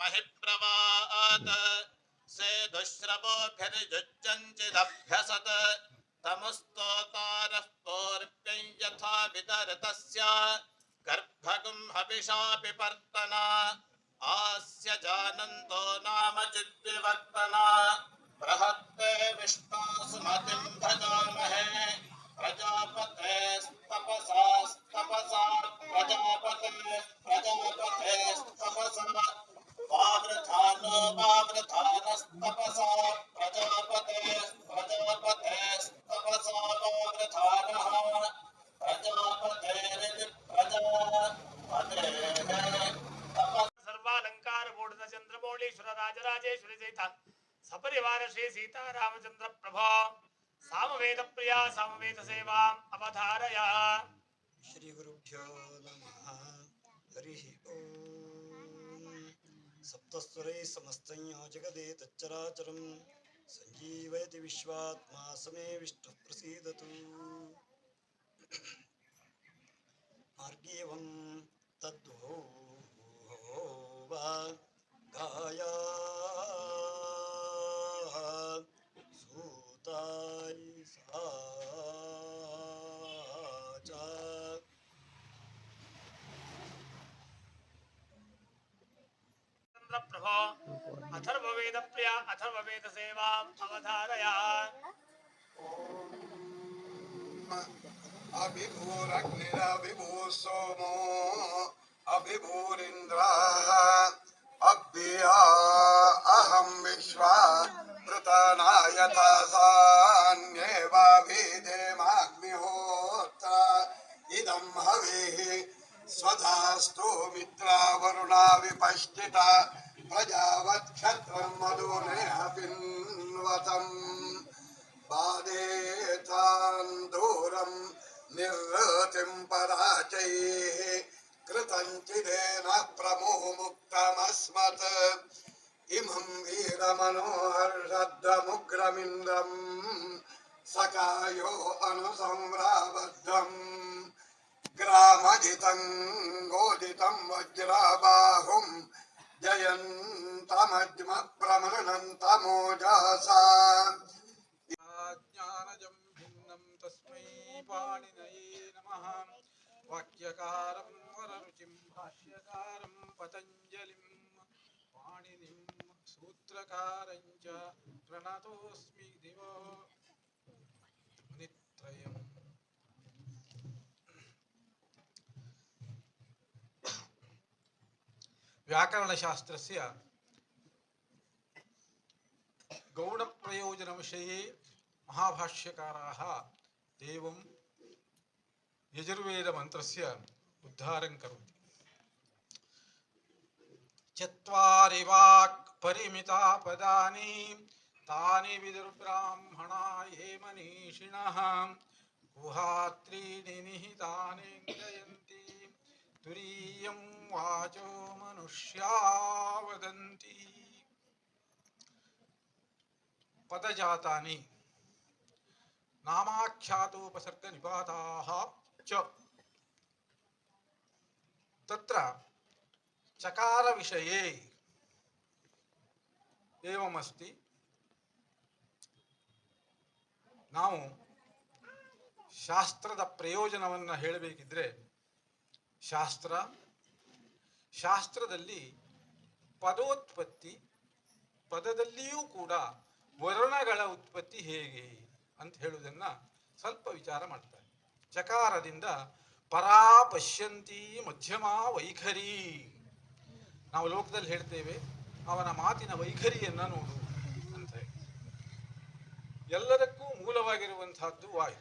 महि प्रवात से दुश्रवोभिर्युज्यञ्चिदभ्यसत् तमुस्तोतारः पौर्व्यं यथा विदर्तस्य गर्भगुं हविषापि आस्य जानन्तो नाम चिद्विवर्तना। बृहत्ते विष्णासुमतिं भजामहे। प्रजापतेस्तपसास्तपसा सपरिवार श्री सीता रामचंद्र प्रभो, सामवेद प्रिया, सामवेद सेवा, अवधारय। श्रीगुरुभ्यो नमः। हरिः ॐ सप्तस्वरैः समस्तं यो जगदेतच्चराचरं सञ्जीवयति विश्वात्मा समे विष्णुः प्रसीदतु। मार्गेवं तद्वो वा गाया प्रिया अथर्ववेद सेवा अवधारय। अभिभूरग्निरभिभूः सोमो अभिभूरिन्द्राः अभ्या अहं विश्वा पृतना इदं हविः स्वधास्तु मित्रा वरुणा विपश्चिता प्रजावत्क्षत्रं मधुनेह पिन्वतम्। बाधेतान् दूरं निर्रतिं पराचैः कृतञ्चिदेन प्रमुमुक्तमस्मत् इमं वीरमनोहर्षद्दमुग्रमिन्द्रं सकायो अनुसंव्राबद्धम् ग्रामजितं गोदितं वज्राबाहुं जयन्तमज्मप्रमृणन्तमोजसा ज्ञानजं भिन्नं तस्मै पाणिनये नमः वाक्यकारं वररुचिं भाष्यकारं पतञ्जलिं पाणिनिं सूत्रकारं च प्रणतोऽस्मि दिवो नित्रयम् व्याकरणशास्त्रस्य गौडप्रयोजनविषये महाभाष्यकाराः एवं यजुर्वेदमन्त्रस्य उद्धारं करोति। चत्वारि वाक् परिमिता पदानि तानि विदुर्ब्राह्मणा ये मनीषिणः, गुहात्रीणि निहितानि ग्रयन्ति। तुरीयं वाचो मनुष्या वदन्ति पदजातानि नामाख्यातोपसर्गनिपाताः च तत्र चकारविषये एवमस्ति ನಾವು ಶಾಸ್ತ್ರದ ಪ್ರಯೋಜನವನ್ನು ಹೇಳಬೇಕಿದ್ರೆ ಶಾಸ್ತ್ರ ಶಾಸ್ತ್ರದಲ್ಲಿ ಪದೋತ್ಪತ್ತಿ ಪದದಲ್ಲಿಯೂ ಕೂಡ ವರ್ಣಗಳ ಉತ್ಪತ್ತಿ ಹೇಗೆ ಅಂತ ಹೇಳುವುದನ್ನು ಸ್ವಲ್ಪ ವಿಚಾರ ಮಾಡ್ತಾರೆ. ಚಕಾರದಿಂದ ಪರಾ ಪಶ್ಯಂತಿ ಮಧ್ಯಮ ವೈಖರಿ. ನಾವು ಲೋಕದಲ್ಲಿ ಹೇಳ್ತೇವೆ, ಅವನ ಮಾತಿನ ವೈಖರಿಯನ್ನು ನೋಡು ಅಂತ ಹೇಳಿ. ಎಲ್ಲದಕ್ಕೂ ಮೂಲವಾಗಿರುವಂತಹದ್ದು ವಾಯು.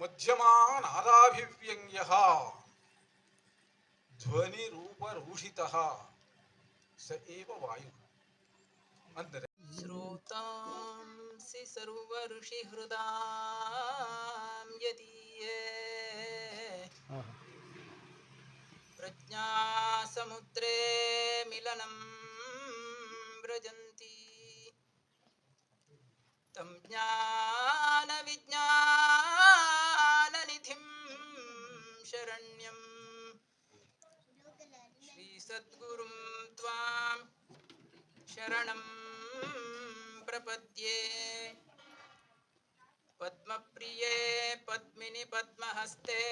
ಮಧ್ಯಮ ನಾದಾಭಿವ್ಯಂಗ್ಯ ध्वनि रूप रूषित स एव वायु। अंदर श्रोतां सि ऋषि हृदां यदीये। प्रज्ञा समुद्रे मिलनं व्रजन्ति। तं ज्ञानविज्ञाननिधिं शरण् सद्गुरुं त्वां शरणं प्रपद्ये। पद्मप्रिये पद्मिनि पद्महस्ते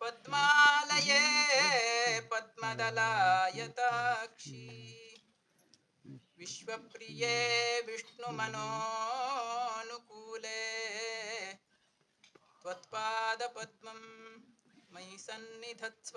पद्मालये पद्मदलायताक्षी विश्वप्रिये विष्णुमनोनुकूले त्वत्पादपद्मं मयि सन्निधत्स्व।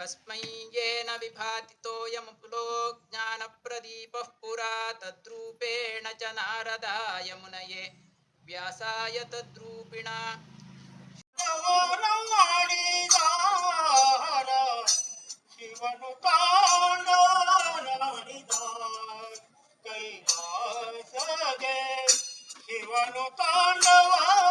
कस्मै येन विभातितोऽयमुपुलो ज्ञानप्रदीपः पुरा तद्रूपेण च नारदाय मुनये व्यासाय तद्रूपिणा ಶಿವನು ಕಾಣಿದ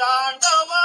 தாண்டவ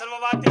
सर्ववाद्य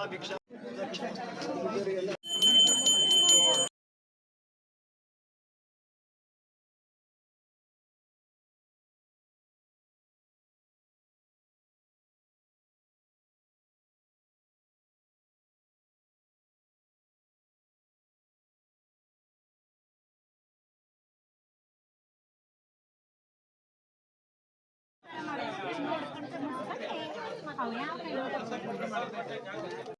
daha büyük 好呀，可以。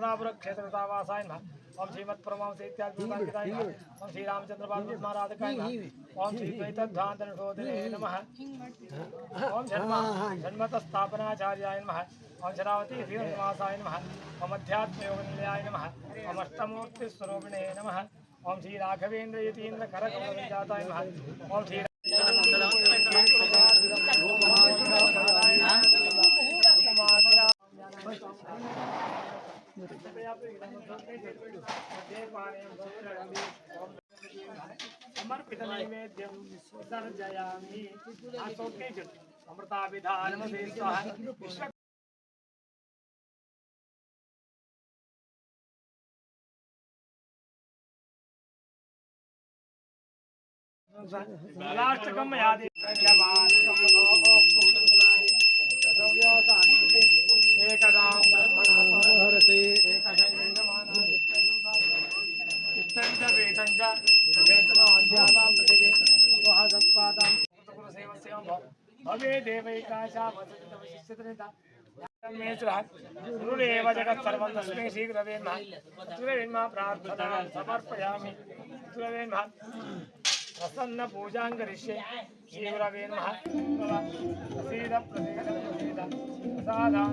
चंद्रापुर क्षेत्र तावासाय नमः ओम श्रीमत् परमांस इत्यादि भगवान नमः ओम श्री रामचंद्र बाल महाराधकाय नमः ओम श्री द्वैतध्वांत शोधने नमः। ओम जन्म जन्मत स्थापनाचार्याय नमः ओम शरावती श्रीनिवासाय नमः ओम अध्यात्म योग निलयाय नमः ओम अष्टमूर्ति स्वरूपिणे नमः। ओम श्री राघवेंद्र यतीन्द्र कर जाताय नमः ओम श्री समर्पित नैवेद्यं विसर्जयामि अमृताभिधानमसे स्वाहा विश्व प्रतिगे स्वहदत्पादां कुलसेवस्यं भवे देवैकाशा गुरुरेव जगत् तस्मै शीघ्रवेन्मः तुरवेन्मः प्रार्थनां समर्पयामि तुरवेन्मः प्रसन्न पूजां करिष्ये प्रसीद प्रसादां